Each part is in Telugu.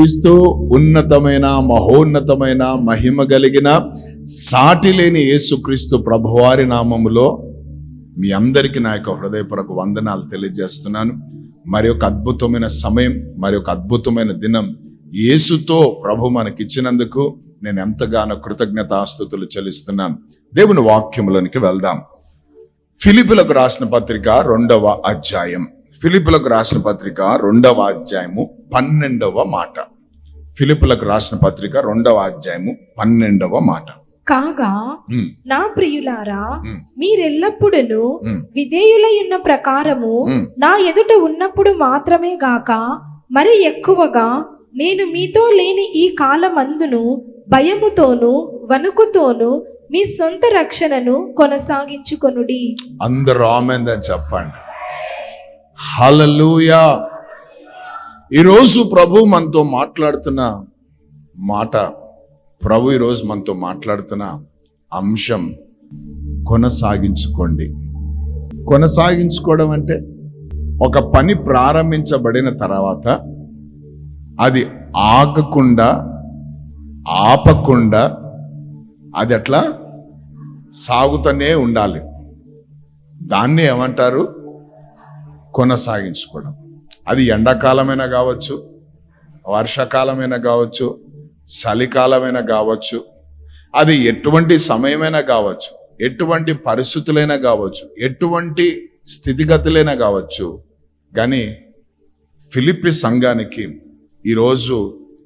క్రీస్తు ఉన్నతమైన మహోన్నతమైన మహిమ కలిగిన సాటి లేని యేసుక్రీస్తు ప్రభువారి నామములో మీ అందరికీ నా యొక్క హృదయపూర్వక వందనాలు తెలియజేస్తున్నాను. మరి ఒక అద్భుతమైన సమయం మరి ఒక అద్భుతమైన దినం యేసుతో ప్రభు మనకిచ్చినందుకు నేను ఎంతగానో కృతజ్ఞతాస్థుతులు చెల్లిస్తున్నాను. దేవుని వాక్యములోనికి వెళ్దాం. ఫిలిపులకు రాసిన పత్రిక రెండవ అధ్యాయం. ఫిలిపులకు రాసిన పత్రిక రెండవ అధ్యాయము పన్నెండవ మాట. ఫిలిపులకు రాసిన పత్రిక రెండవ అధ్యాయము పన్నెండవ మాట. కాగా నా ప్రియులారా మీరెల్లప్పుడూ విధేయులై ఉన్న ప్రకారము. నా ఎదుట ఉన్నప్పుడు మాత్రమే గాక మరి ఎక్కువగా నేను మీతో లేని ఈ కాలమందును భయముతోను వణుకుతోను మీ సొంత రక్షణను కొనసాగించుకొనుడి. అందరూ ఆమెందని చెప్పండి. హలలుయా ఈరోజు ప్రభు మనతో మాట్లాడుతున్న మాట ప్రభు ఈరోజు మనతో మాట్లాడుతున్న అంశం కొనసాగించుకోండి. కొనసాగించుకోవడం అంటే ఒక పని ప్రారంభించబడిన తర్వాత అది ఆగకుండా ఆపకుండా అది అట్లా సాగుతూనే ఉండాలి. దాన్ని ఏమంటారు? కొనసాగించుకోవడం. అది ఎండాకాలమైనా కావచ్చు వర్షాకాలమైనా కావచ్చు చలికాలమైనా కావచ్చు అది ఎటువంటి సమయమైనా కావచ్చు ఎటువంటి పరిస్థితులైనా కావచ్చు ఎటువంటి స్థితిగతులైనా కావచ్చు. కానీ ఫిలిప్పి సంఘానికి ఈరోజు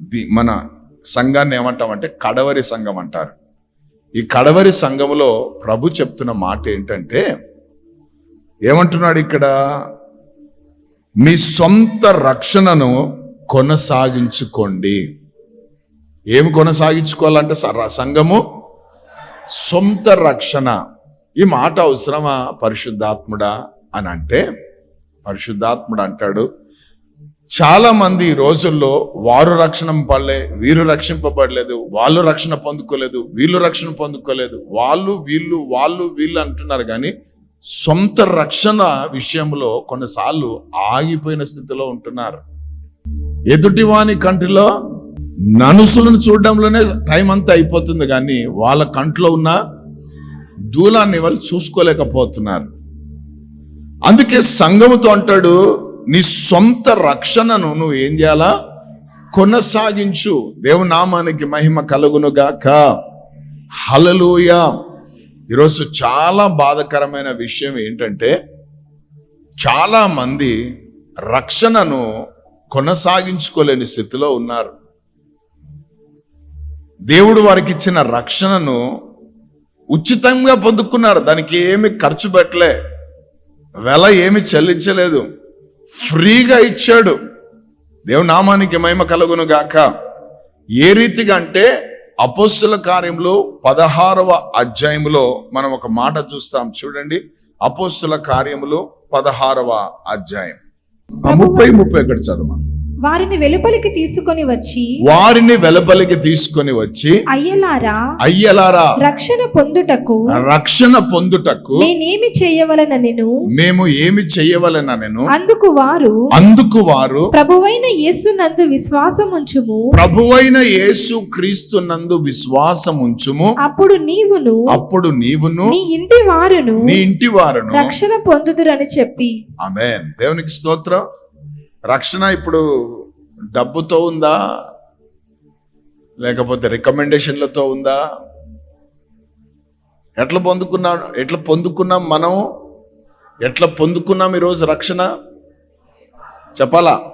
ది మన సంఘాన్ని ఏమంటామంటే కడవరి సంఘం అంటారు. ఈ కడవరి సంఘంలో ప్రభు చెప్తున్న మాట ఏంటంటే ఏమంటున్నాడు ఇక్కడ? మీ సొంత రక్షణను కొనసాగించుకోండి. ఏమి కొనసాగించుకోవాలంటే స- సంఘము? సొంత రక్షణ. ఈ మాట అవసరమా? పరిశుద్ధాత్ముడా అని అంటే పరిశుద్ధాత్ముడు అంటాడు చాలామంది ఈ రోజుల్లో వారు రక్షణ పడలే వీరు రక్షింపబడలేదు వాళ్ళు రక్షణ పొందుకోలేదు వీళ్ళు రక్షణ పొందుకోలేదు వాళ్ళు వీళ్ళు వాళ్ళు వీళ్ళు అంటున్నారు కానీ సొంత రక్షణ విషయంలో కొన్నిసార్లు ఆగిపోయిన స్థితిలో ఉంటున్నారు. ఎదుటివాని కంటిలో ననుసులను చూడడంలోనే టైం అంతా అయిపోతుంది కానీ వాళ్ళ కంట్లో ఉన్న దూలాన్ని వాళ్ళు చూసుకోలేకపోతున్నారు. అందుకే సంఘముతో అంటాడు నీ సొంత రక్షణను నువ్వు ఏం చేయాలా? కొనసాగించు. దేవునామానికి మహిమ కలుగును గాక ఈరోజు చాలా బాధకరమైన విషయం ఏంటంటే చాలా మంది రక్షణను కొనసాగించుకోలేని స్థితిలో ఉన్నారు. దేవుడు వారికి ఇచ్చిన రక్షణను ఉచితంగా పొందుకున్నారు. దానికి ఏమి ఖర్చు పెట్టలే. వెల ఏమి చెల్లించలేదు. ఫ్రీగా ఇచ్చాడు. దేవునామానికి మహిమ కలుగును గాక. ఏ రీతిగా అంటే అపోస్తుల కార్యంలో పదహారవ అధ్యాయంలో మనం ఒక మాట చూస్తాం. చూడండి. అపోస్తుల కార్యములో పదహారవ అధ్యాయం. ఆ ముప్పై ముప్పై ఒకటి చదువు వారిని వెలుపలికి తీసుకొని వచ్చి వారిని వెలుపలికి తీసుకొని వచ్చి అయ్యలారా అయ్యలారా రక్షణ పొందుటకు రక్షణ పొందుటకు నేనేమి చేయవలనెను మేము ఏమి చెయ్యవలనను అందుకు వారు అందుకు వారు ప్రభువైన యేసునందు విశ్వాసముంచుము. ప్రభువైన యేసు క్రీస్తు నందు విశ్వాసం ఉంచుము అప్పుడు నీవును అప్పుడు నీవును నీ ఇంటి వారును నీ ఇంటి వారును రక్షణ పొందుదురని చెప్పి. ఆమేన్. దేవునికి స్తోత్రం. రక్షణ ఇప్పుడు డబ్బుతో ఉందా? లేకపోతే రికమెండేషన్లతో ఉందా? ఎట్లా పొందుకున్నాం ఎట్లా పొందుకున్నాం మనం? ఎట్లా పొందుకున్నాం ఈరోజు రక్షణ? చెప్పాలా?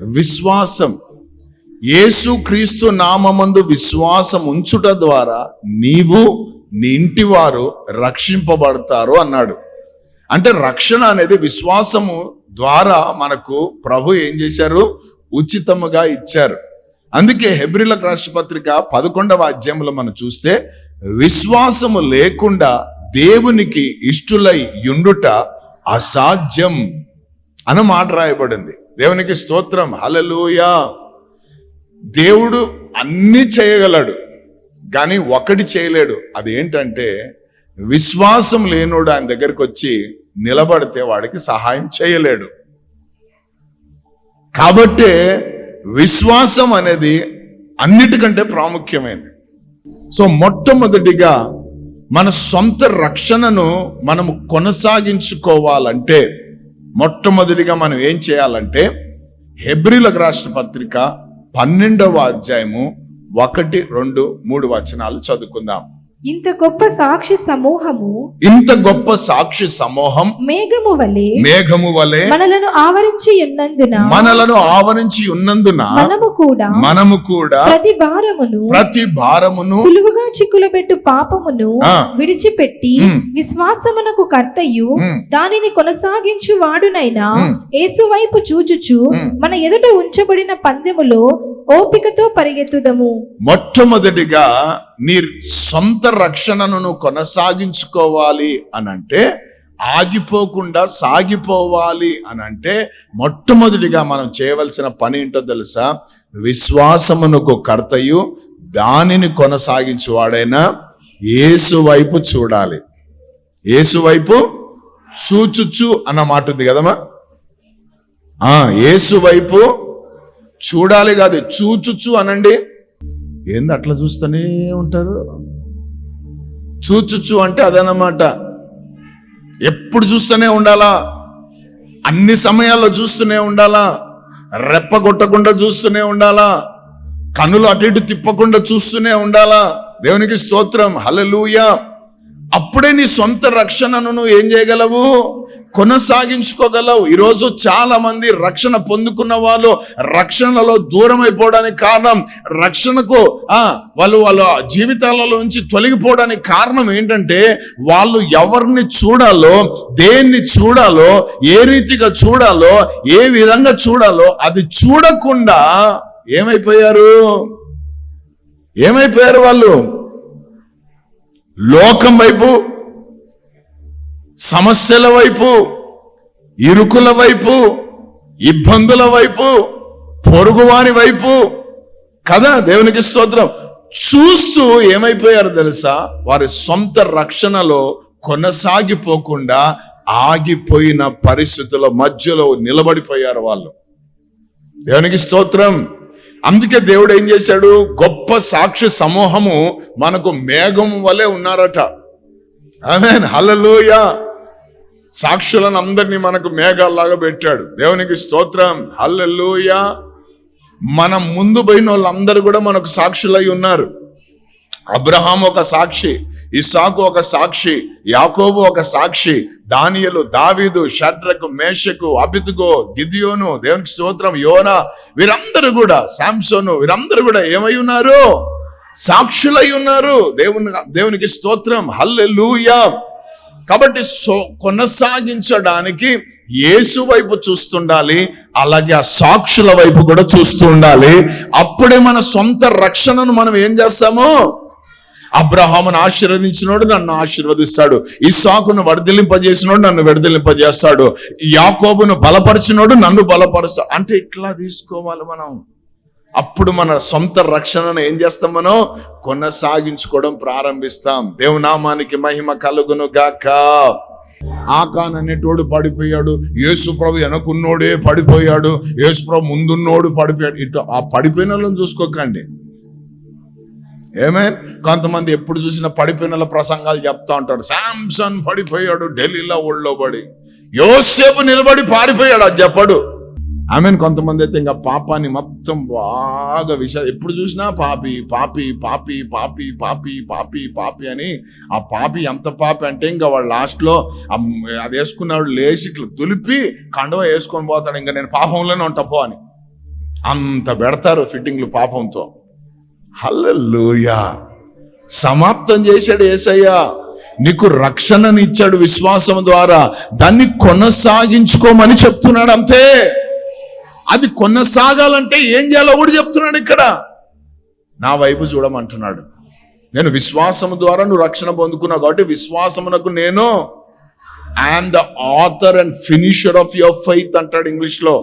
విశ్వాసం. యేసు క్రీస్తు నామమందు విశ్వాసం ఉంచుట ద్వారా నీవు నీ ఇంటి వారు రక్షింపబడతారు అన్నాడు. అంటే రక్షణ అనేది విశ్వాసము ద్వారా మనకు ప్రభు ఏం చేశారు? ఉచితముగా ఇచ్చారు. అందుకే హెబ్రిలకు రాష్ట్రపత్రిక పదకొండవ అధ్యాయంలో మనం చూస్తే విశ్వాసము లేకుండా దేవునికి ఇష్టులై యుండుట అసాధ్యం అని మాట రాయబడింది. దేవునికి స్తోత్రం. హలలుయా దేవుడు అన్ని చేయగలడు కానీ ఒకటి చేయలేడు. అదేంటంటే విశ్వాసం లేనోడు ఆయన దగ్గరికి వచ్చి నిలబడితే వాడికి సహాయం చేయలేడు. కాబట్టి విశ్వాసం అనేది అన్నిటికంటే ప్రాముఖ్యమైనది. సో మొట్టమొదటిగా మన సొంత రక్షణను మనము కొనసాగించుకోవాలంటే మొట్టమొదటిగా మనం ఏం చేయాలంటే హెబ్రిలకు రాష్ట్ర పత్రిక పన్నెండవ అధ్యాయము ఒకటి రెండు మూడు వచనాలు చదువుకుందాం. ఇంత గొప్ప సాక్షి సమూహము ఇంత గొప్ప సాక్షి సమూహం మేఘము వలె మేఘము వలె మనలను ఆవరించి ఉన్నందున మనలను ఆవరించి ఉన్నందున మనము కూడా మనము కూడా ప్రతి భారమును ప్రతి భారమును సులువుగా చిక్కులు పెట్టు పాపమును. విడిచిపెట్టి. విశ్వాసమునకు కర్తయు. దానిని కొనసాగించు వాడునైనా ఉమ్. యేసు వైపు చూచుచు. మన ఎదుట ఉంచబడిన పందెములో ఓపికతో పరిగెత్తుదము మొట్టమొదటిగా నీ సొంత రక్షణను కొనసాగించుకోవాలి అని అంటే ఆగిపోకుండా సాగిపోవాలి అని అంటే మొట్టమొదటిగా మనం చేయవలసిన పని ఏంటో తెలుసా? విశ్వాసమునకు కర్తయు దానిని కొనసాగించువాడైనా ఏసు వైపు చూడాలి. ఏసు వైపు చూచుచు అన్న మాట ఉంది కదమ్మా? ఆ వైపు చూడాలి కాదు చూచుచు అనండి. ఏంది అట్లా చూస్తూనే ఉంటారు? చూచుచు అంటే అదనమాట ఎప్పుడు చూస్తూనే ఉండాలా? అన్ని సమయాల్లో చూస్తూనే ఉండాలా? రెప్పగొట్టకుండా చూస్తూనే ఉండాలా? కనులు అటు ఇటు తిప్పకుండా చూస్తూనే ఉండాలా? దేవునికి స్తోత్రం. హలలుయ అప్పుడే నీ సొంత రక్షణను నువ్వు ఏం చేయగలవు? కొనసాగించుకోగలవు. ఈరోజు చాలా మంది రక్షణ పొందుకున్న వాళ్ళు రక్షణలో దూరం అయిపోవడానికి కారణం రక్షణకు వాళ్ళు వాళ్ళ జీవితాలలో నుంచి తొలగిపోవడానికి కారణం ఏంటంటే వాళ్ళు ఎవరిని చూడాలో దేన్ని చూడాలో ఏ రీతిగా చూడాలో ఏ విధంగా చూడాలో అది చూడకుండా ఏమైపోయారు? ఏమైపోయారు వాళ్ళు? లోకం వైపు సమస్యల వైపు ఇరుకుల వైపు ఇబ్బందుల వైపు పొరుగువారి వైపు. కదా దేవునికి స్తోత్రం. చూస్తూ ఏమైపోయారు తెలుసా? వారి సొంత రక్షణలో కొనసాగిపోకుండా ఆగిపోయిన పరిస్థితుల మధ్యలో నిలబడిపోయారు వాళ్ళు. దేవునికి స్తోత్రం. అందుకే దేవుడు ఏం చేశాడు? గొప్ప సాక్షి సమూహము మనకు మేఘం వలె ఉన్నారట. ఆమెన్ హల్లెలూయా సాక్షులను అందరినీ మనకు మేఘాల్లాగా పెట్టాడు. దేవునికి స్తోత్రం. హల్లెలూయా. మన ముందు పోయిన వాళ్ళందరూ కూడా మనకు సాక్షులై ఉన్నారు. అబ్రహాం ఒక సాక్షి ఇసాకు ఒక సాక్షి యాకోబు ఒక సాక్షి దానియలు దావీదు షడ్రకు మేషకు అబితుగో గిదియోను దేవునికి స్తోత్రం యోనా వీరందరూ కూడా శాంసోను వీరందరూ కూడా ఏమై ఉన్నారు? సాక్షులై ఉన్నారు. దేవుని దేవునికి స్తోత్రం. హల్లెలూయా. కాబట్టి సో కొనసాగించడానికి యేసు వైపు చూస్తుండాలి అలాగే ఆ సాక్షుల వైపు కూడా చూస్తూ ఉండాలి అప్పుడే మన సొంత రక్షణను మనం ఏం చేస్తాము? అబ్రహామును ఆశీర్వదించినోడు నన్ను ఆశీర్వదిస్తాడు. ఇస్సాకును వడదిలింపజేసినోడు నన్ను విడదిలింపజేస్తాడు. యాకోబును బలపరిచినోడు నన్ను బలపరుస్తాడు అంటే ఇట్లా తీసుకోవాలి మనం. అప్పుడు మన సొంత రక్షణను ఏం చేస్తాం మనం? కొనసాగించుకోవడం ప్రారంభిస్తాం. దేవునామానికి మహిమ కలుగును గాక. ఆకాన్ అనేటోడు పడిపోయాడు. యేసుప్రభు వెనకున్నోడే పడిపోయాడు. యేసుప్రభు ముందున్నోడు పడిపోయాడు. ఇటు ఆ పడిపోయిన వాళ్ళని చూసుకోకండి. ఏమే కొంతమంది ఎప్పుడు చూసినా పడిపోయిన ప్రసంగాలు చెప్తా ఉంటాడు శాంసన్ పడిపోయాడు. ఢిల్లీలో ఒళ్ళో పడి. యోసేపు నిలబడి పారిపోయాడు. అది చెప్పడు. ఆమెను కొంతమంది అయితే ఇంకా పాపాన్ని మొత్తం బాగా విష ఎప్పుడు చూసినా పాపి పాపి పాపి పాపి పాపి పాపి పాపి అని ఆ పాపి ఎంత పాపి అంటే ఇంకా వాడు లాస్ట్లో అది వేసుకున్నాడు లేచి ఇట్లా దులిపి కండవ వేసుకొని పోతాడు. ఇంకా నేను పాపంలోనే ఉంటా పో అని. అంత పెడతారు ఫిట్టింగ్లు పాపంతో. హల్లెలూయా! సమాప్తం చేశాడు ఏసయ్యా. నీకు రక్షణనిచ్చాడు విశ్వాసం ద్వారా. దాన్ని కొనసాగించుకోమని చెప్తున్నాడు అంతే. అది కొనసాగాలంటే ఏం చేయాలో కూడా చెప్తున్నాడు ఇక్కడ. నా వైపు చూడమంటున్నాడు. నేను విశ్వాసం ద్వారా నువ్వు రక్షణ పొందుకున్నావు కాబట్టి విశ్వాసమునకు నేను I am the author and finisher of your faith అంటాడు ఇంగ్లీష్లో.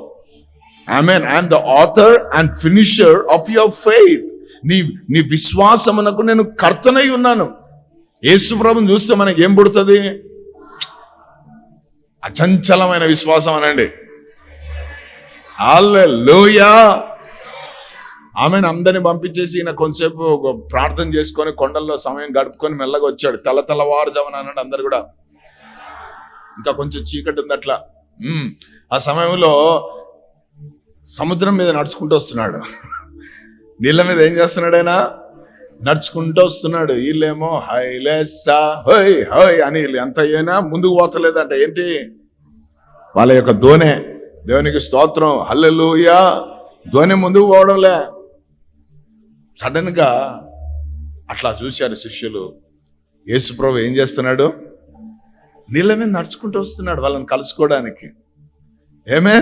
I mean I am the author and finisher of your faith నీ నీ విశ్వాసమునకు నేను కర్తనై ఉన్నాను. యేసుప్రభుని చూస్తే మనకి ఏం పుడుతుంది? అచంచలమైన విశ్వాసం అనండి. హల్లెలూయా ఆమెను అందరిని పంపించేసి ఈయన కొంతసేపు ప్రార్థన చేసుకొని కొండల్లో సమయం గడుపుకొని మెల్లగా వచ్చాడు. తెల్ల తెల్లవారుజామున అన్నాడు అందరు కూడా. ఇంకా కొంచెం చీకటి ఉంది అట్లా. ఆ సమయంలో సముద్రం మీద నడుచుకుంటూ వస్తున్నాడు. నీళ్ళ మీద ఏం చేస్తున్నాడు ఆయన? నడుచుకుంటూ వస్తున్నాడు. వీళ్ళేమో హైలెస్సా హోయ్ హోయ్ అని వీళ్ళు ఎంత అయినా ముందుకు పోతలేదంట ఏంటి? వాళ్ళ యొక్క దోనె దేవునికి స్తోత్రం హల్లెలూయా. ధ్వని ముందుకు పోవడంలే. సడన్గా అట్లా చూశారు శిష్యులు. యేసుప్రభు ఏం చేస్తున్నాడు? నీళ్ళ మీద నడుచుకుంటూ వస్తున్నాడు వాళ్ళని కలుసుకోవడానికి. ఏమే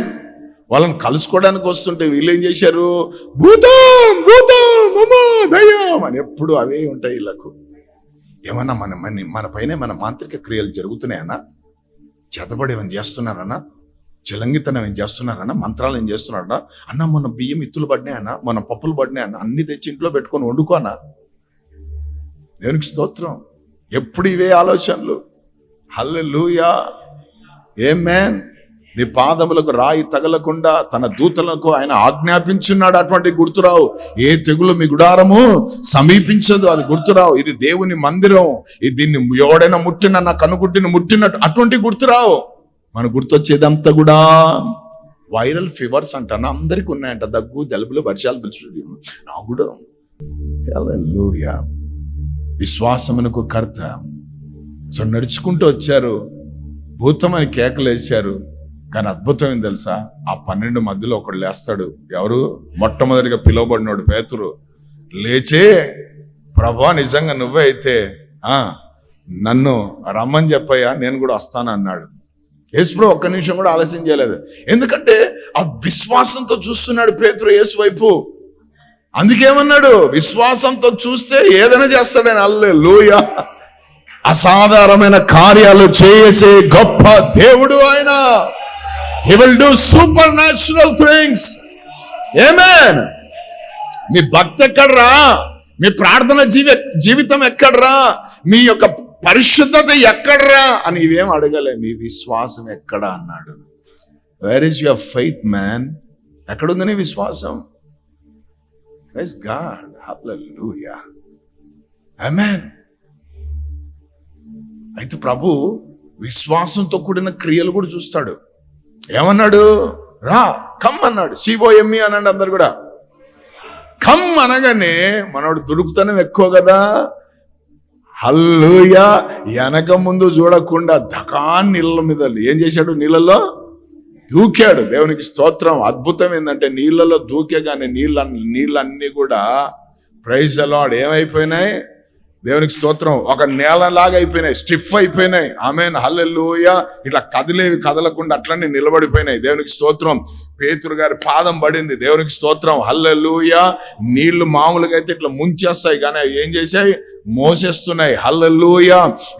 వాళ్ళని కలుసుకోవడానికి వస్తుంటే వీళ్ళు ఏం చేశారు? భూతం భూతం అమ్మా దయ్యం అని ఎప్పుడు అవే ఉంటాయి వీళ్ళకు. ఏమన్నా మన మన మన పైన మన మాంత్రిక క్రియలు జరుగుతున్నాయన్నా చేతబడి ఏమైనా చేస్తున్నారన్నా చిలంగితనం ఏం చేస్తున్నారన్న మంత్రాలు ఏం చేస్తున్నారన్నా అన్న మన బియ్యం ఇత్తులు పడినాయన్నా మన పప్పులు పడినాయన్నా అన్ని తెచ్చి ఇంట్లో పెట్టుకొని వండుకోనా దేవునికి స్తోత్రం. ఎప్పుడు ఇవే ఆలోచనలు. హల్లెలూయా. ఏ మ్యాన్ నీ పాదములకు రాయి తగలకుండా తన దూతలకు ఆయన ఆజ్ఞాపించున్నాడు అటువంటి గుర్తురావు. ఏ తెగులు మీ గుడారము? సమీపించదు అది గుర్తురావు. ఇది దేవుని మందిరం. ఇది దీన్ని ఎవడైనా ముట్టిన నా కనుగుడ్డిని ముట్టినట్టు అటువంటి గుర్తురావు. మన గుర్తొచ్చేదంతా కూడా వైరల్ ఫీవర్స్ అంటాను? అందరికి ఉన్నాయంట. దగ్గు జలుబులు వర్షాలు పిలుచు నాకు కూడా విశ్వాసమునకు కర్త. సో నడుచుకుంటూ వచ్చారు. భూతమని కేకలు వేశారు. కానీ అద్భుతం ఏం తెలుసా? ఆ పన్నెండు మధ్యలో ఒకడు లేస్తాడు. ఎవరు? మొట్టమొదటిగా పిలువబడినోడు పేతురు. లేచే. ప్రభా నిజంగా నువ్వే అయితే నన్ను రమ్మని చెప్పయ్యా నేను కూడా వస్తాను అన్నాడు యేసుప్రభు ఒక్క నిమిషం కూడా ఆలస్యం చేయలేదు. ఎందుకంటే ఆ విశ్వాసంతో చూస్తున్నాడు పేతురు యేసు వైపు. అందుకేమన్నాడు? విశ్వాసంతో చూస్తే ఏదైనా చేస్తాడని. అల్లే లోయ అసాధారణమైన కార్యాలు చేసే గొప్ప దేవుడు ఆయన. He will do supernatural things amen మీ భక్తి ఎక్కడరా? మీ ప్రార్థన జీవి జీవితం ఎక్కడరా? మీ యొక్క పరిశుద్ధత ఎక్కడరా అని ఇవేం అడగలే. మీ విశ్వాసం ఎక్కడ అన్నాడు. Where is your faith man ఎక్కడుంది నీ విశ్వాసం? ప్రైజ్ గాడ్ హల్లెలూయా ఆమేన్ అయితే ప్రభు విశ్వాసంతో కూడిన క్రియలు కూడా చూస్తాడు. ఏమన్నాడు? రా కమ్ అన్నాడు. సిబోఎంఈ అన్నాడు అందరు కూడా. కమ్ అనగానే మనోడు దొరుకుతనం ఎక్కువ కదా. హల్లుయ వెనక ముందు చూడకుండా ధకాన్ నీళ్ళ మీద ఏం చేశాడు నీళ్ళలో దూకాడు. దేవునికి స్తోత్రం. అద్భుతం ఏంటంటే నీళ్ళలో దూకేగానే నీళ్ళ నీళ్ళన్నీ కూడా ప్రైజ్ అలాడ్ ఏమైపోయినాయి? దేవునికి స్తోత్రం. ఒక నేలలాగా అయిపోయినాయి. స్టిఫ్ అయిపోయినాయి. ఆమె హల్లెలూయ. ఇట్లా కదిలేవి కదలకుండా అట్లనే నిలబడిపోయినాయి. దేవునికి స్తోత్రం. పేతురు గారి పాదం పడింది. దేవునికి స్తోత్రం. హల్లెలూయ. నీళ్ళు మామూలుగా అయితే ఇట్లా ముంచేస్తాయి కానీ అవి ఏం చేశాయి? మోసేస్తున్నాయి. హల్లెలూయ.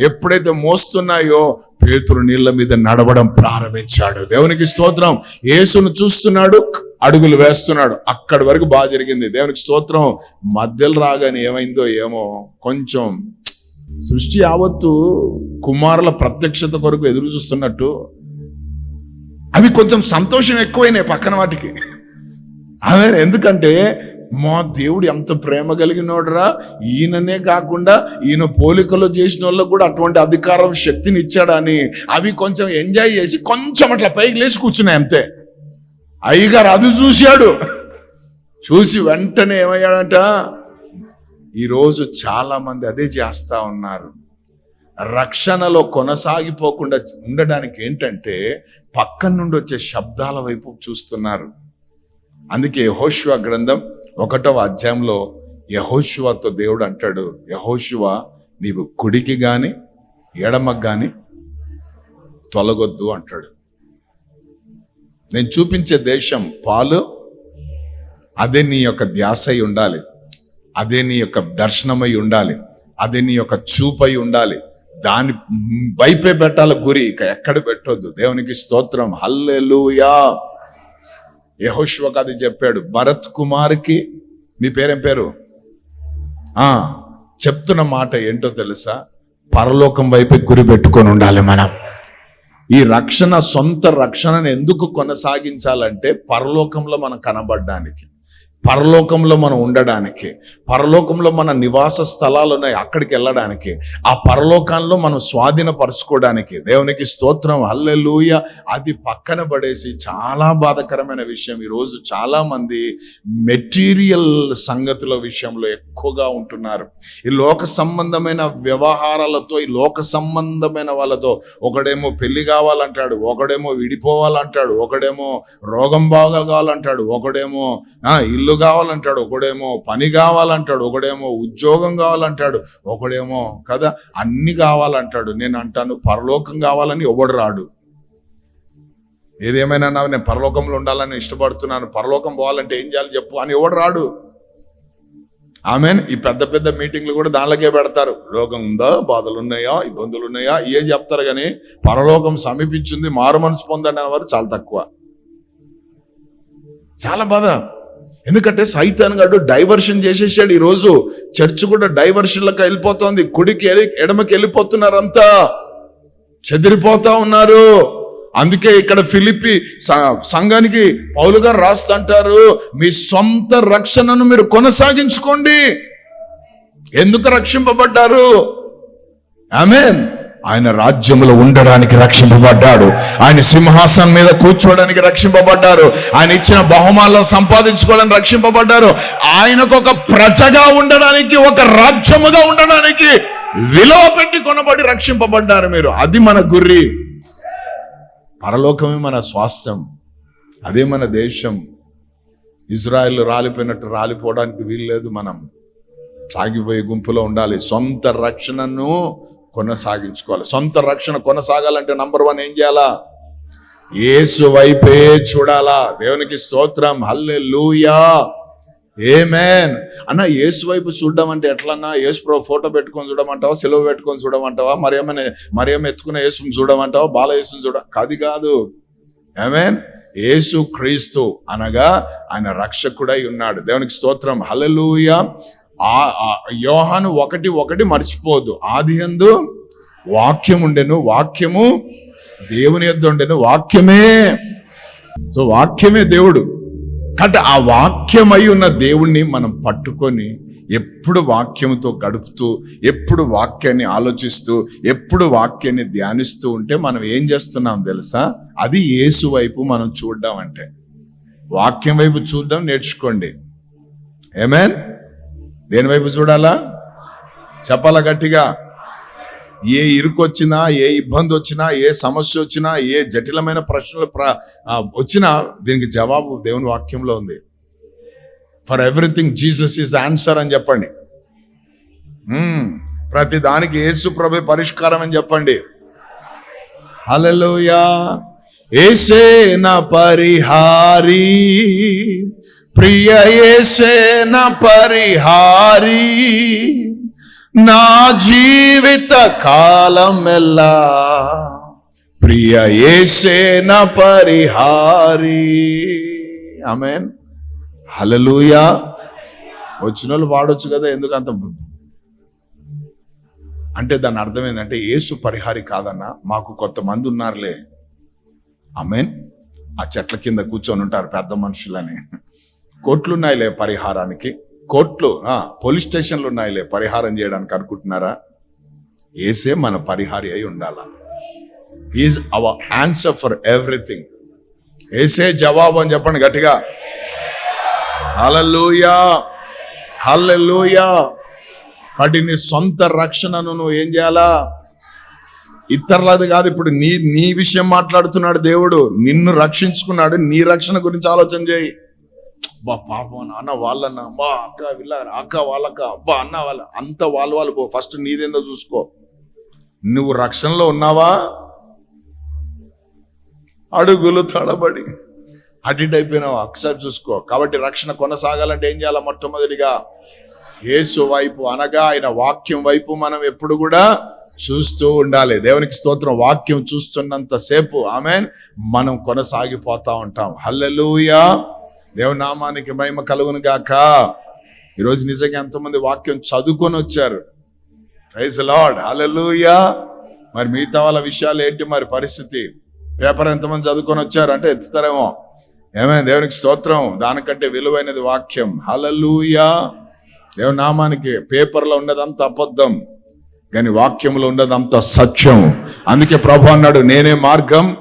ఎప్పుడైతే మోస్తున్నాయో పేతురు నీళ్ళ మీద నడవడం ప్రారంభించాడు. దేవునికి స్తోత్రం. యేసును చూస్తున్నాడు అడుగులు వేస్తున్నాడు. అక్కడి వరకు బాగా జరిగింది. దేవునికి స్తోత్రం. మధ్యలో రాగానే ఏమైందో ఏమో కొంచెం సృష్టి యావత్తు కుమారుల ప్రత్యక్షత కొరకు ఎదురు చూస్తున్నట్టు అవి కొంచెం సంతోషం ఎక్కువైనాయి పక్కన వాటికి. అదే ఎందుకంటే మా దేవుడు ఎంత ప్రేమ కలిగినోడరా ఈయననే కాకుండా ఈయన పోలికలో చేసిన వాళ్ళకు కూడా అటువంటి అధికారం శక్తిని ఇచ్చాడని అవి కొంచెం ఎంజాయ్ చేసి కొంచెం అట్లా పైకి లేచి కూర్చున్నాయి అంతే. అయ్యగారు అది చూశాడు. చూసి వెంటనే ఏమయ్యాడంట ఈరోజు చాలా మంది అదే చేస్తా ఉన్నారు. రక్షణలో కొనసాగిపోకుండా ఉండడానికి ఏంటంటే పక్కన నుండి వచ్చే శబ్దాల వైపు చూస్తున్నారు. అందుకే యహోశివ గ్రంథం ఒకటవ అధ్యాయంలో యహోశివతో దేవుడు అంటాడు యహోశివ నీవు కుడికి గాని ఎడమకు గాని తొలగొద్దు అంటాడు. నేను చూపించే దేశం పాలు అదే నీ యొక్క ధ్యాస అయి ఉండాలి అదే నీ యొక్క దర్శనమై ఉండాలి అదే నీ యొక్క చూపై ఉండాలి దాని వైపే పెట్టాలి గురి ఇక ఎక్కడ పెట్టొద్దు. దేవునికి స్తోత్రం. హల్లెలూయా. యహోష్వకు అది చెప్పాడు. భరత్ కుమార్కి మీ పేరేం పేరు? ఆ చెప్తున్న మాట ఏంటో తెలుసా? పరలోకం వైపే గురి పెట్టుకొని ఉండాలి మనం. ఈ రక్షణ సొంత రక్షణను ఎందుకు కొనసాగించాలంటే పరలోకంలో మనం కనబడడానికి. పరలోకంలో మనం ఉండడానికి పరలోకంలో మన నివాస స్థలాలు ఉన్నాయి అక్కడికి వెళ్ళడానికి ఆ పరలోకంలో మనం స్వాధీనపరచుకోవడానికి దేవునికి స్తోత్రం అల్లెలూయ అది పక్కన పడేసి చాలా బాధకరమైన విషయం. ఈరోజు చాలామంది మెటీరియల్ సంగతుల విషయంలో ఎక్కువగా ఉంటున్నారు. ఈ లోక సంబంధమైన వ్యవహారాలతో ఈ లోక సంబంధమైన వాళ్ళతో ఒకడేమో పెళ్ళి కావాలంటాడు ఒకడేమో విడిపోవాలంటాడు ఒకడేమో రోగం బాగాలంటాడు ఒకడేమో ఇల్లు ఇల్లు కావాలంటాడు ఒకడేమో పని కావాలంటాడు ఒకడేమో ఉద్యోగం కావాలంటాడు ఒకడేమో కదా అన్ని కావాలంటాడు. నేను అంటాను పరలోకం కావాలని ఎవడు రాడు? ఏదేమైనా నేను పరలోకంలో ఉండాలని ఇష్టపడుతున్నాను పరలోకం పోవాలంటే ఏం చేయాలి చెప్పు అని ఎవడు రాడు? ఆమెన్. ఈ పెద్ద పెద్ద మీటింగ్లు కూడా దానిలోకే పెడతారు. రోగం ఉందా? బాధలు ఉన్నాయా? ఇబ్బందులు ఉన్నాయా? ఏ చెప్తారు కానీ పరలోకం సమీపించింది మారు మనసు పొందండి అనేవారు చాలా తక్కువ. చాలా బాధ. ఎందుకంటే సైతాన్ గడు డైవర్షన్ చేసేసాడు ఈరోజు. చర్చ్ కూడా డైవర్షన్లకు వెళ్ళిపోతోంది. కుడికి ఎలి- ఎడమకి వెళ్ళిపోతున్నారు అంతా చెదిరిపోతా ఉన్నారు. అందుకే ఇక్కడ ఫిలిపి సంఘానికి పౌలు గారు రాస్తుంటారు మీ సొంత రక్షణను మీరు కొనసాగించుకోండి. ఎందుకు రక్షింపబడ్డారు? ఆమెన్. ఆయన రాజ్యంలో ఉండడానికి రక్షింపబడ్డాడు. ఆయన సింహాసనం మీద కూర్చోవడానికి రక్షింపబడ్డారు. ఆయన ఇచ్చిన బహుమానాలు సంపాదించుకోవడానికి రక్షింపబడ్డారు. ఆయనకు ఒక ప్రజగా ఉండడానికి ఒక రాజ్యముగా ఉండడానికి విలువ పెట్టి కొనబడి రక్షింపబడ్డారు మీరు. అది మన గుర్రి పరలోకమే మన స్వాస్థ్యం. అదే మన దేశం. ఇజ్రాయెల్ రాలిపోయినట్టు రాలిపోవడానికి వీల్లేదు మనం. సాగిపోయే గుంపులో ఉండాలి. సొంత రక్షణను కొనసాగించుకోవాలి. సొంత రక్షణ కొనసాగాలంటే నంబర్ వన్ ఏం చేయాలా? ఏసు వైపే చూడాలా. దేవునికి స్తోత్రం. హల్లే లూయా ఏమేన్ అన్న యేసు వైపు చూడడం అంటే ఎట్లన్నా? యేసు ప్రభు ఫోటో పెట్టుకొని చూడమంటావా? సెలవు పెట్టుకొని చూడమంటావా? మరి ఏమైనా మరి ఏమైనా ఎత్తుకున్న యేసుని చూడమంటావా? బాల యేసుని చూడ కాదు కాదు. ఏమేన్ యేసు క్రీస్తు అనగా ఆయన రక్షకుడై ఉన్నాడు. దేవునికి స్తోత్రం. హల్లెలూయ. ఆ యోహాను ఒకటి ఒకటి మర్చిపోదు. ఆది ఎందు వాక్యం ఉండెను వాక్యము దేవుని యొద్ ఉండెను వాక్యమే. సో వాక్యమే దేవుడు. కాబట్టి ఆ వాక్యమై ఉన్న దేవుణ్ణి మనం పట్టుకొని ఎప్పుడు వాక్యంతో గడుపుతూ ఎప్పుడు వాక్యాన్ని ఆలోచిస్తూ ఎప్పుడు వాక్యాన్ని ధ్యానిస్తూ ఉంటే మనం ఏం చేస్తున్నాం తెలుసా? అది యేసు వైపు మనం చూడడం అంటే. వాక్యం వైపు చూడడం నేర్చుకోండి. ఏమేన్ దేని వైపు చూడాలా? చెప్పాలా గట్టిగా? ఏ ఇరుకొచ్చినా ఏ ఇబ్బంది వచ్చినా ఏ సమస్య వచ్చినా ఏ జటిలమైన ప్రశ్నలు ప్ర వచ్చినా దీనికి జవాబు దేవుని వాక్యంలో ఉంది. For everything Jesus is answer అని చెప్పండి. Hmm. ప్రతి దానికి యేసు ప్రభు పరిష్కారం అని చెప్పండి. హలలోయా ఏసే నా పరిహారి. ప్రియ ఏసే పరిహారి నా జీవిత కాలమెల్లా. ప్రియ ఏసే పరిహారి. ఆమెన్. హలలుయా వచ్చిన వాళ్ళు వాడొచ్చు కదా ఎందుకు అంత అంటే దాని అర్థం ఏంటంటే యేసు పరిహారి కాదన్నా మాకు కొంతమంది ఉన్నారులే. ఆమెన్. ఆ చెట్ల కింద కూర్చొని ఉంటారు పెద్ద మనుషులని. కోట్లున్నాయిలే పరిహారానికి. కోట్లు ఆ, పోలీస్ స్టేషన్లు ఉన్నాయిలే పరిహారం చేయడానికి అనుకుంటున్నారా? ఏసే మన పరిహారి అయి ఉండాలా? Is our answer for everything ఏసే జవాబు అని చెప్పండి గట్టిగా. హలలుయా హలలుయా కాబట్టి నీ సొంత రక్షణను నువ్వు ఏం చేయాలా? ఇతరులది కాదు ఇప్పుడు నీ నీ విషయం మాట్లాడుతున్నాడు దేవుడు. నిన్ను రక్షించుకున్నాడు నీ రక్షణ గురించి ఆలోచన చేయి. బా పాపం అన్న వాళ్ళన్న బా అక్క వీళ్ళ అక్క వాళ్ళక్క అబ్బా అన్న వాళ్ళ అంత వాళ్ళ వాళ్ళు పో ఫస్ట్ నీదేందో చూసుకో. నువ్వు రక్షణలో ఉన్నావా? అడుగులు తడబడి. అడిట్ అయిపోయినావు? ఒకసారి చూసుకో. కాబట్టి రక్షణ కొనసాగాలంటే ఏం చేయాలి మొట్టమొదటిగా? యేసు వైపు అనగా ఆయన వాక్యం వైపు మనం ఎప్పుడు కూడా చూస్తూ ఉండాలి. దేవునికి స్తోత్రం. వాక్యం చూస్తున్నంతసేపు ఆమె మనం కొనసాగిపోతా ఉంటాం. హల్లెలూయా. దేవుని నామానికి మహిమ కలుగును గాక. ఈరోజు నిజంగా ఎంతమంది వాక్యం చదువుకొని వచ్చారు. ప్రైజ్ లార్డ్ హలలుయా మరి మిగతా వాళ్ళ విషయాలు ఏంటి మరి పరిస్థితి? పేపర్ ఎంతమంది చదువుకొని వచ్చారు? అంటే ఎత్తుతారేమో. ఏమైనా దేవునికి స్తోత్రం. దానికంటే విలువైనది వాక్యం. హలలుయా దేవుని నామానికి పేపర్లో ఉన్నదంతా అబద్ధం. కానీ వాక్యంలో ఉన్నదంతా సత్యం. అందుకే ప్రభు అన్నాడు నేనే మార్గం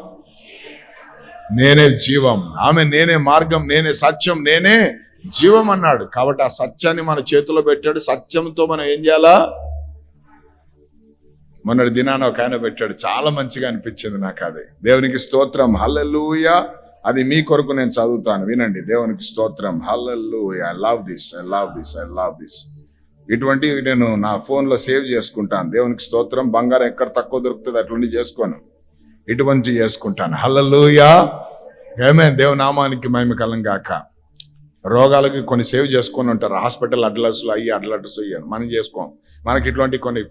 నేనే జీవం. ఆమె నేనే మార్గం నేనే సత్యం నేనే జీవం అన్నాడు. కాబట్టి ఆ సత్యాన్ని మన చేతిలో పెట్టాడు. సత్యంతో మనం ఏం చేయాలా? మొన్నటి దినాన ఒక ఆయన పెట్టాడు. చాలా మంచిగా అనిపించింది నాకు అది. దేవునికి స్తోత్రం. హల్లెలూయ. అది మీ కొరకు నేను చదువుతాను. వినండి. దేవునికి స్తోత్రం. హల్లెలూయ. I love this I love this I love this ఇటువంటివి నేను నా ఫోన్లో సేవ్ చేసుకుంటాను. దేవునికి స్తోత్రం. బంగారం ఎక్కడ తక్కువ దొరుకుతుంది? అటువంటి చేసుకోను. ఇటువంటి చేసుకుంటాను. హల్లెలూయా. ఏమే దేవనామానికి మేము కలం కాక రోగాలకి కొన్ని సేవ్ చేసుకొని ఉంటారు. హాస్పిటల్ అడ్లర్స్లు అయ్యి అడ్లర్స్ అయ్యారు మనం చేసుకోం. మనకి ఇటువంటి కొన్ని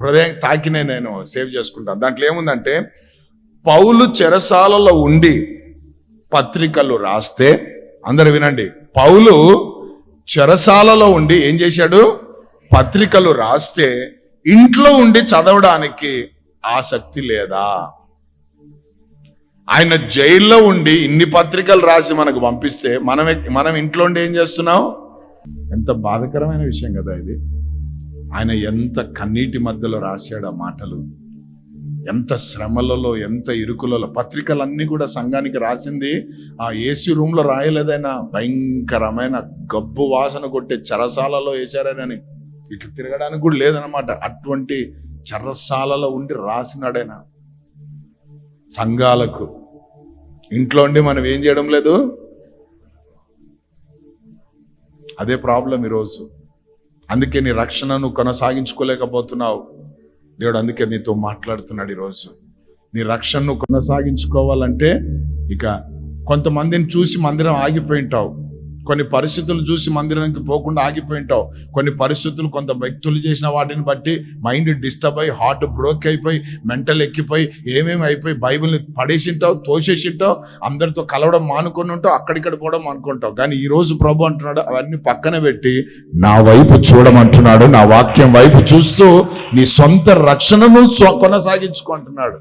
హృదయం తాకినే నేను సేవ్ చేసుకుంటాను. దాంట్లో ఏముందంటే పౌలు చెరసాలలో ఉండి పత్రికలు రాస్తే అందరు వినండి. పౌలు చెరసాలలో ఉండి ఏం చేశాడు? పత్రికలు రాస్తే ఇంట్లో ఉండి చదవడానికి ఆసక్తి లేదా? ఆయన జైల్లో ఉండి ఇన్ని పత్రికలు రాసి మనకు పంపిస్తే మనం మనం ఇంట్లో ఉండి ఏం చేస్తున్నాం ఎంత బాధకరమైన విషయం కదా ఇది. ఆయన ఎంత కన్నీటి మధ్యలో రాశాడు ఆ మాటలు. ఎంత శ్రమలలో ఎంత ఇరుకులలో పత్రికలన్నీ కూడా సంఘానికి రాసింది. ఆ ఏసీ రూమ్లో రాయలేదైనా భయంకరమైన గబ్బు వాసన కొట్టే చరసాలలో వేశారని. ఇట్లా తిరగడానికి కూడా లేదనమాట అటువంటి చెరసాలలో ఉండి రాసినాడైనా సంఘాలకు ఇంట్లో ఉండి మనం ఏం చేయడం లేదు? అదే ప్రాబ్లం ఈరోజు. అందుకే నీ రక్షణను కొనసాగించుకోలేకపోతున్నావు. దేవుడు అందుకే నీతో మాట్లాడుతున్నాడు ఈరోజు. నీ రక్షణను కొనసాగించుకోవాలంటే ఇక కొంతమందిని చూసి మందిరం ఆగిపోయి ఉంటావు. కొన్ని పరిస్థితులు చూసి మందిరానికి పోకుండా ఆగిపోయి ఉంటావు కొన్ని పరిస్థితులు కొంత వ్యక్తులు చేసిన వాటిని బట్టి మైండ్ డిస్టర్బ్ అయ్యి హార్ట్ బ్రోక్ అయిపోయి మెంటల్ ఎక్కిపోయి ఏమేమి అయిపోయి బైబిల్ని పడేసింటావు తోసేసింటావు అందరితో కలవడం మానుకొని ఉంటావు అక్కడిక్కడ పోవడం అనుకుంటావు కానీ ఈరోజు ప్రభు అంటున్నాడు అవన్నీ పక్కన పెట్టి నా వైపు చూడమంటున్నాడు నా వాక్యం వైపు చూస్తూ నీ సొంత రక్షణను కొనసాగించుకుంటున్నాడు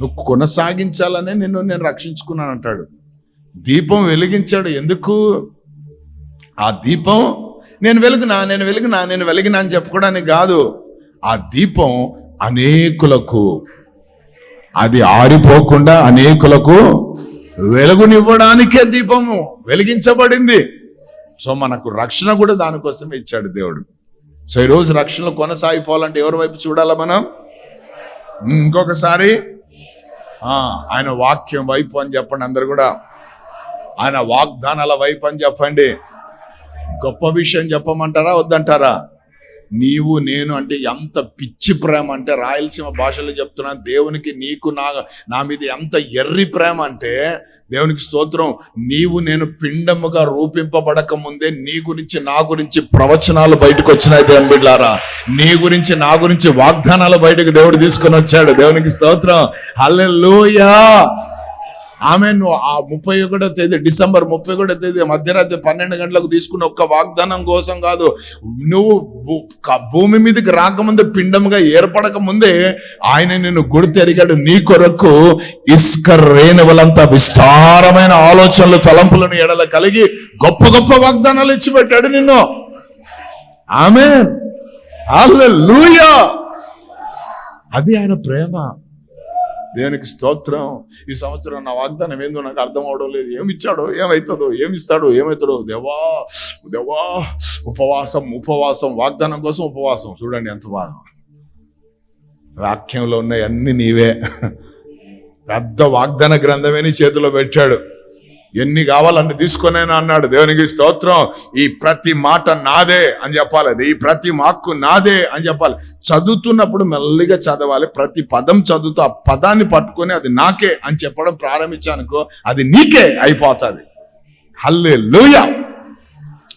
నువ్వు కొనసాగించాలనే నిన్ను నేను రక్షించుకున్నాను అంటాడు దీపం వెలిగించాడు. ఎందుకు? ఆ దీపం నేను వెలుగునా నేను వెలుగునా నేను వెలిగినా అని చెప్పుకోవడానికి కాదు. ఆ దీపం అనేకులకు అది ఆరిపోకుండా అనేకులకు వెలుగునివ్వడానికే దీపము వెలిగించబడింది. సో మనకు రక్షణ కూడా దానికోసమే ఇచ్చాడు దేవుడు. సో ఈరోజు రక్షణలో కొనసాగిపోవాలంటే ఎవరి వైపు చూడాలా మనం? ఇంకొకసారి. ఆయన వాక్యం వైపు అని చెప్పండి అందరు కూడా. ఆయన వాగ్దానాల వైపు అని చెప్పండి. గొప్ప విషయం చెప్పమంటారా? వద్దంటారా? నీవు నేను అంటే ఎంత పిచ్చి ప్రేమ అంటే రాయలసీమ భాషలో చెప్తున్నా దేవునికి నీకు నా నా మీద ఎంత ఎర్రి ప్రేమ అంటే దేవునికి స్తోత్రం నీవు నేను పిండముగా రూపింపబడక ముందే నీ గురించి నా గురించి ప్రవచనాలు బయటకు వచ్చినాయి దేవుని బిడ్డారా నీ గురించి నా గురించి వాగ్దానాలు బయటకు దేవుడు తీసుకొని వచ్చాడు. దేవునికి స్తోత్రం. హల్లెలూయా! ఆమె ఆ ముప్పై ఒకటో తేదీ డిసెంబర్ ముప్పై ఒకటో తేదీ మధ్యరాత్రి పన్నెండు గంటలకు తీసుకున్న ఒక్క వాగ్దానం కోసం కాదు నువ్వు భూమి మీదకి రాకముందే పిండముగా ఏర్పడక ముందే ఆయన నిన్ను గుర్తెరిగాడు నీ కొరకు ఇసుక రేణువలంత విస్తారమైన ఆలోచనలు తలంపులను ఎడల కలిగి గొప్ప గొప్ప వాగ్దానాలు ఇచ్చి పెట్టాడు నిన్ను ఆమె అది ఆయన ప్రేమ. దేవునికి స్తోత్రం. ఈ సంవత్సరం నా వాగ్దానం ఏందో నాకు అర్థం అవడం లేదు. ఏమిచ్చాడో ఏమవుతుందో ఏమిస్తాడో ఏమవుతాడో దేవా దేవా ఉపవాసం ఉపవాసం వాగ్దానం కోసం ఉపవాసం. చూడండి ఎంత బాగా. వాక్యంలో ఉన్నాయి అన్ని నీవే. పెద్ద వాగ్దాన గ్రంథమే నీ చేతిలో పెట్టాడు. ఎన్ని కావాలన్నీ తీసుకొనేనా అన్నాడు. దేవునికి స్తోత్రం. ఈ ప్రతి మాట నాదే అని చెప్పాలి. అది ఈ ప్రతి మాక్కు నాదే అని చెప్పాలి. చదువుతున్నప్పుడు మెల్లిగా చదవాలి. ప్రతి పదం చదువుతూ ఆ పదాన్ని పట్టుకొని అది నాకే అని చెప్పడం ప్రారంభించానుకో అది నీకే అయిపోతుంది. హల్లే లూయ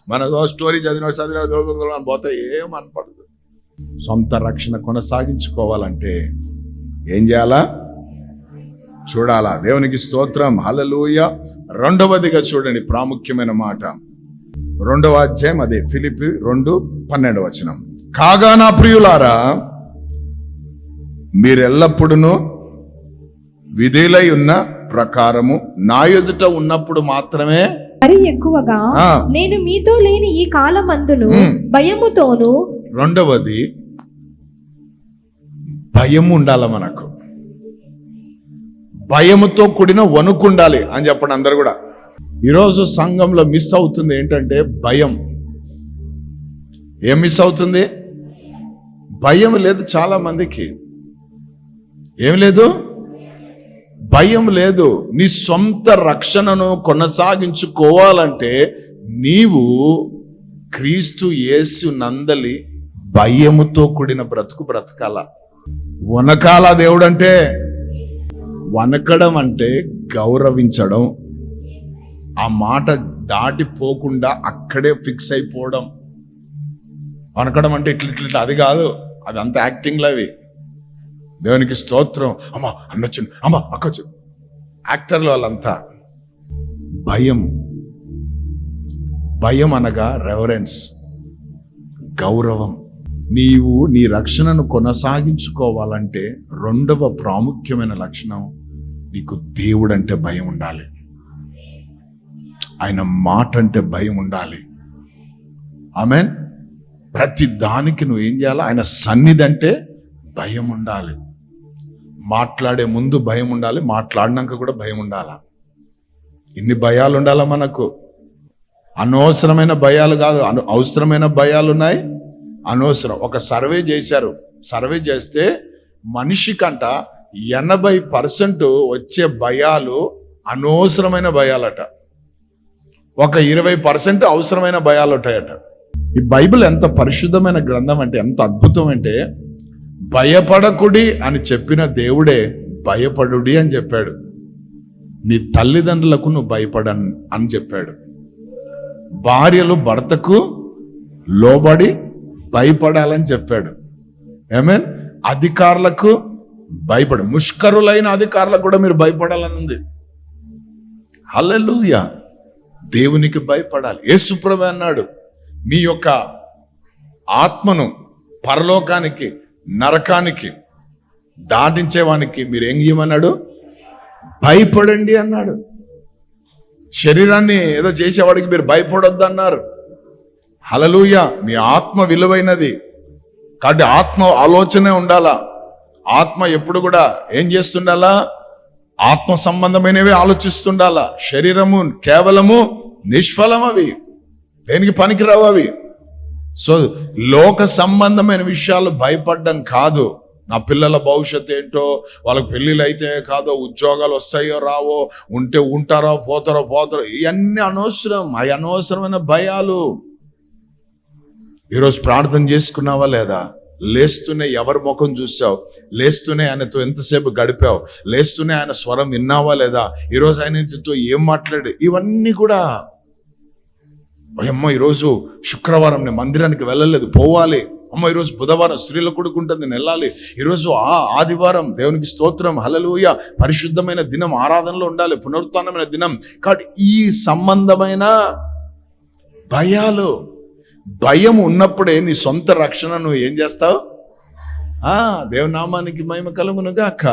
మన స్టోరీ చదివిన చదివిన చదివిన అని పోతే ఏమనపడదు అనపడదు సొంత రక్షణ కొనసాగించుకోవాలంటే ఏం చేయాలా? చూడాలా. దేవునికి స్తోత్రం. హలలుయ రెండవదిగా చూడండి ప్రాముఖ్యమైన మాట రెండవ అధ్యాయం అదే ఫిలిపి రెండు పన్నెండవ వచనం కాగా నా ప్రియులారా మీరెల్లప్పుడూ విధేలై ఉన్న ప్రకారము నా ఎదుట ఉన్నప్పుడు మాత్రమే మరి ఎక్కువగా. నేను మీతో లేని ఈ కాలమందును. భయముతోను రెండవది భయం ఉండాలి మనకు భయముతో కూడిన వణుకుండాలి అని చెప్పండి అందరు కూడా. ఈరోజు సంఘంలో మిస్ అవుతుంది ఏంటంటే భయం. ఏం మిస్ అవుతుంది? భయం లేదు చాలా మందికి. ఏం లేదు? భయం లేదు. నీ సొంత రక్షణను కొనసాగించుకోవాలంటే నీవు క్రీస్తు యేసు నందలి భయముతో కూడిన బ్రతుకు బ్రతకాల. వనకాల దేవుడు అంటే వనకడం అంటే గౌరవించడం. ఆ మాట దాటిపోకుండా అక్కడే ఫిక్స్ అయిపోవడం. వనకడం అంటే ఇట్ల ఇట్ల అది కాదు. అది అంత యాక్టింగ్లు అవి దేవునికి స్తోత్రం. అమ్మా అన్నొచ్చు అమ్మా అక్కొచ్చు యాక్టర్లు వాళ్ళంతా. భయం. భయం అనగా రెవరెన్స్ గౌరవం. నీవు నీ రక్షణను కొనసాగించుకోవాలంటే రెండవ ప్రాముఖ్యమైన లక్షణం నీకు దేవుడంటే భయం ఉండాలి. ఆయన మాట అంటే భయం ఉండాలి. ఆమెన్? ప్రతి దానికి నువ్వు ఏం చేయాలి? ఆయన సన్నిధి అంటే భయం ఉండాలి. మాట్లాడే ముందు భయం ఉండాలి. మాట్లాడినాక కూడా భయం ఉండాలా? ఇన్ని భయాలు ఉండాలా మనకు? అనవసరమైన భయాలు కాదు. అను- అవసరమైన భయాలు ఉన్నాయి. అనవసరం. ఒక సర్వే చేశారు. సర్వే చేస్తే మనిషికంట ఎనభై పర్సెంట్ వచ్చే భయాలు అనవసరమైన భయాలట. ఒక ఇరవై పర్సెంట్ అవసరమైన భయాలు ఉంటాయట ఈ బైబిల్ ఎంత పరిశుద్ధమైన గ్రంథం అంటే ఎంత అద్భుతం అంటే భయపడకుడి అని చెప్పిన దేవుడే భయపడుడి అని చెప్పాడు. నీ తల్లిదండ్రులకు నువ్వు భయపడని అని చెప్పాడు. భార్యలు భర్తకు లోబడి భయపడాలని చెప్పాడు. ఐ మీన్ అధికారులకు భయపడ. ముష్కరులైన అధికారులకు కూడా మీరు భయపడాలని ఉంది. హల్లెలూయా. దేవునికి భయపడాలి. యేసుప్రభు అన్నాడు మీ యొక్క ఆత్మను పరలోకానికి నరకానికి దాటించేవానికి మీరు ఏం చేయమన్నాడు? భయపడండి అన్నాడు. శరీరాన్ని ఏదో చేసేవాడికి మీరు భయపడొద్దు అన్నారు హలలుయ మీ ఆత్మ విలువైనది. కాబట్టి ఆత్మ ఆలోచనే ఉండాలా? ఆత్మ ఎప్పుడు కూడా ఏం చేస్తుండాలా? ఆత్మ సంబంధమైనవి ఆలోచిస్తుండాలా? శరీరము కేవలము నిష్ఫలం అవి దేనికి పనికిరావు అవి సో లోక సంబంధమైన విషయాలు భయపడడం కాదు. నా పిల్లల భవిష్యత్తు ఏంటో వాళ్ళకి పెళ్ళిళ్ళు అయితే కాదో ఉద్యోగాలు వస్తాయో రావో ఉంటే ఉంటారో పోతారో పోతారో ఇవన్నీ అనవసరం. అవి అనవసరమైన భయాలు. ఈరోజు ప్రార్థన చేసుకున్నావా లేదా? లేస్తూనే ఎవరి ముఖం చూసావు? లేస్తూనే ఆయనతో ఎంతసేపు గడిపావు? లేస్తూనే ఆయన స్వరం విన్నావా లేదా? ఈరోజు ఆయనతో ఏం మాట్లాడు ఇవన్నీ కూడా అమ్మ ఈరోజు శుక్రవారం నేను మందిరానికి వెళ్ళలేదు పోవాలి. అమ్మ ఈరోజు బుధవారం స్త్రీల కొడుకుంటుంది నేను వెళ్ళాలి. ఈరోజు ఆ ఆదివారం దేవునికి స్తోత్రం హలలుయ పరిశుద్ధమైన దినం ఆరాధనలో ఉండాలి పునరుత్నమైన దినం. కాబట్టి ఈ సంబంధమైన భయాలు భయం ఉన్నప్పుడే నీ సొంత రక్షణ నువ్వు ఏం చేస్తావు? ఆ దేవునామానికి మహిమ కలుగునుగా అక్క